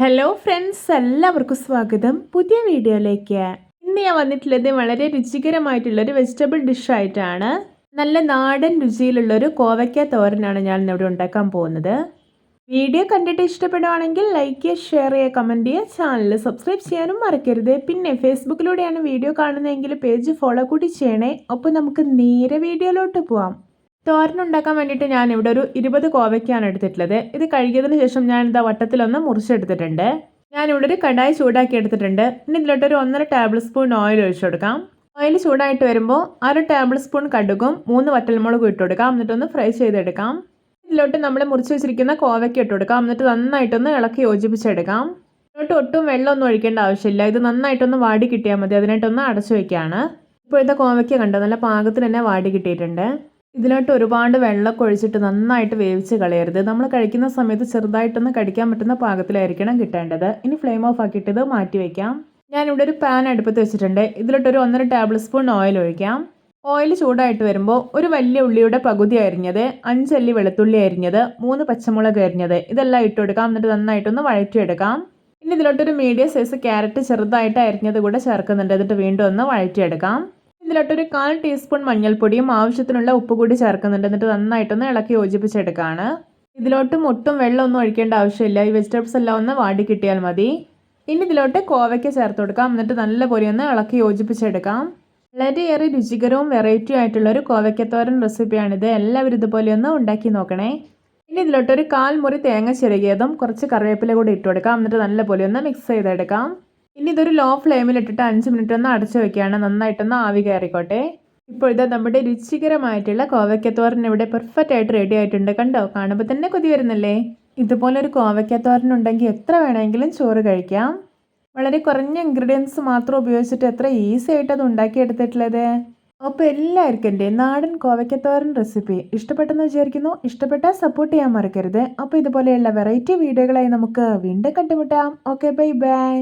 Hello friends എല്ലാവർക്കും സ്വാഗതം. പുതിയ വീഡിയോയിലേക്ക്. ഇന്ന് ഞാൻ വന്നിട്ടുള്ളത് വളരെ രുചികരമായിട്ടുള്ളൊരു വെജിറ്റബിൾ ഡിഷായിട്ടാണ് നല്ല നാടൻ രുചിയിലുള്ളൊരു കോവയ്ക്ക തോരനാണ് ഞാൻ ഇന്നിവിടെ ഉണ്ടാക്കാൻ പോകുന്നത്. വീഡിയോ കണ്ടിട്ട് ഇഷ്ടപ്പെടുവാണെങ്കിൽ ലൈക്ക് ചെയ്യുക ഷെയർ ചെയ്യുക കമന്റ് ചെയ്യുക. ചാനൽ സബ്സ്ക്രൈബ് ചെയ്യാനും മറക്കരുത്. പിന്നെ ഫേസ്ബുക്കിലൂടെയാണ് വീഡിയോ കാണുന്നതെങ്കിൽ പേജ് ഫോളോ കൂടി ചെയ്യണേ. ഒപ്പം നമുക്ക് നേരെ വീഡിയോയിലോട്ട് പോവാം. തോരൻ ഉണ്ടാക്കാൻ വേണ്ടിയിട്ട് ഞാൻ ഇവിടെ ഒരു ഇരുപത് കോവയ്ക്കാണ് എടുത്തിട്ടുള്ളത്. ഇത് കഴുകിയതിന് ശേഷം ഞാൻ ഇതാ വട്ടത്തിലൊന്ന് മുറിച്ചെടുത്തിട്ടുണ്ട്. ഞാനിവിടെ ഒരു കടായി ചൂടാക്കി എടുത്തിട്ടുണ്ട്. ഇനി ഇതിലോട്ട് ഒരു ഒന്നര ടേബിൾ സ്പൂൺ ഓയിൽ ഒഴിച്ചു കൊടുക്കാം. ഓയിൽ ചൂടായിട്ട് വരുമ്പോൾ അര ടേബിൾ സ്പൂൺ കടുകും മൂന്ന് വറ്റൽമുളകും ഇട്ട് കൊടുക്കാം. എന്നിട്ടൊന്ന് ഫ്രൈ ചെയ്തെടുക്കാം. ഇതിലോട്ട് നമ്മൾ മുറിച്ച് വെച്ചിരിക്കുന്ന കോവയ്ക്ക് ഇട്ട് കൊടുക്കാം. എന്നിട്ട് നന്നായിട്ടൊന്ന് ഇളക്കി യോജിപ്പിച്ചെടുക്കാം. ഇതിലോട്ട് ഒട്ടും വെള്ളമൊന്നും ഒഴിക്കേണ്ട ആവശ്യമില്ല. ഇത് നന്നായിട്ടൊന്ന് വാടി കിട്ടിയാൽ മതി. അതിനായിട്ടൊന്ന് അടച്ചു വെക്കുകയാണ്. ഇപ്പോഴത്തെ കോവയ്ക്ക കണ്ടോ? നല്ല പാകത്തിന് തന്നെ വാടി കിട്ടിയിട്ടുണ്ട്. ഇതിലോട്ട് ഒരുപാട് വെള്ളമൊക്കെ ഒഴിച്ചിട്ട് നന്നായിട്ട് വേവിച്ച് കളയരുത്. നമ്മൾ കഴിക്കുന്ന സമയത്ത് ചെറുതായിട്ടൊന്ന് കടിക്കാൻ പറ്റുന്ന പാകത്തിലായിരിക്കണം കിട്ടേണ്ടത്. ഇനി ഫ്ലെയിം ഓഫ് ആക്കിയിട്ട് ഇത് മാറ്റി വയ്ക്കാം ഞാനിവിടെ ഒരു പാൻ അടുപ്പത്ത് വെച്ചിട്ടുണ്ട്. ഇതിലോട്ട് ഒരു ഒന്നര ടേബിൾ സ്പൂൺ ഓയിൽ ഒഴിക്കാം. ഓയിൽ ചൂടായിട്ട് വരുമ്പോൾ ഒരു വലിയ ഉള്ളിയുടെ പകുതി അരിഞ്ഞത് അഞ്ചല്ലി വെളുത്തുള്ളി അരിഞ്ഞത് മൂന്ന് പച്ചമുളക് അരിഞ്ഞത്. ഇതെല്ലാം ഇട്ട് കൊടുക്കാം. എന്നിട്ട് നന്നായിട്ടൊന്ന് വഴറ്റിയെടുക്കാം. ഇനി ഇതിലോട്ടൊരു മീഡിയം സൈസ് ക്യാരറ്റ് ചെറുതായിട്ട് അരിഞ്ഞത് കൂടെ ചേർക്കുന്നുണ്ട്. എന്നിട്ട് വീണ്ടും ഒന്ന് വഴറ്റിയെടുക്കാം. ഇതിലോട്ടൊരു കാൽ ടീസ്പൂൺ മഞ്ഞൾപ്പൊടിയും ആവശ്യത്തിനുള്ള ഉപ്പ് കൂടി ചേർക്കുന്നുണ്ട്. എന്നിട്ട് നന്നായിട്ടൊന്ന് ഇളക്കി യോജിപ്പിച്ചെടുക്കുകയാണ് ഇതിലോട്ടും ഒട്ടും വെള്ളമൊന്നും ഒഴിക്കേണ്ട ആവശ്യമില്ല. ഈ വെജിറ്റബിൾസ് എല്ലാം ഒന്ന് വാടി കിട്ടിയാൽ മതി. ഇനി ഇതിലോട്ട് കോവയ്ക്ക ചേർത്ത് കൊടുക്കാം. എന്നിട്ട് നല്ലപോലെ ഒന്ന് ഇളക്കി യോജിപ്പിച്ചെടുക്കാം. വളരെയേറെ രുചികരവും വെറൈറ്റിയും ആയിട്ടുള്ള ഒരു കോവയ്ക്കത്തോരൻ റെസിപ്പിയാണിത് എല്ലാവരും ഇതുപോലെ ഒന്ന് ഉണ്ടാക്കി നോക്കണേ. ഇനി ഇതിലോട്ടൊരു കാൽ മുറി തേങ്ങ ചിരകിയതും കുറച്ച് കറിവേപ്പില കൂടി ഇട്ട് കൊടുക്കാം. എന്നിട്ട് നല്ലപോലെ ഒന്ന് മിക്സ് ചെയ്തെടുക്കാം. ഇനി ഇതൊരു ലോ ഫ്ലെയിമിൽ ഇട്ടിട്ട് അഞ്ച് മിനിറ്റ് ഒന്ന് അടച്ചു വെക്കുകയാണ്. നന്നായിട്ടൊന്ന് ആവി കയറിക്കോട്ടെ. ഇപ്പോൾ ഇത് നമ്മുടെ രുചികരമായിട്ടുള്ള കോവയ്ക്കത്തോരൻ ഇവിടെ പെർഫെക്റ്റ് ആയിട്ട് റെഡി ആയിട്ടുണ്ട്. കണ്ടോ? കാണുമ്പോൾ തന്നെ കൊതി വരുന്നില്ലേ? ഇതുപോലെ ഒരു കോവയ്ക്കത്തോരൻ ഉണ്ടെങ്കിൽ എത്ര വേണമെങ്കിലും ചോറ് കഴിക്കാം. വളരെ കുറഞ്ഞ ഇൻഗ്രീഡിയൻസ് മാത്രം ഉപയോഗിച്ചിട്ട് എത്ര ഈസി ആയിട്ട് അത് ഉണ്ടാക്കിയെടുത്തിട്ടുള്ളത്. അപ്പോൾ എല്ലാവർക്കും എന്റെ നാടൻ കോവയ്ക്കത്തോരൻ റെസിപ്പി ഇഷ്ടപ്പെട്ടെന്ന് വിചാരിക്കുന്നു. ഇഷ്ടപ്പെട്ടാൽ സപ്പോർട്ട് ചെയ്യാൻ മറക്കരുത്. അപ്പോൾ ഇതുപോലെയുള്ള വെറൈറ്റി വീഡിയോകളായി നമുക്ക് വീണ്ടും കണ്ടുമുട്ടാം. Okay bye bye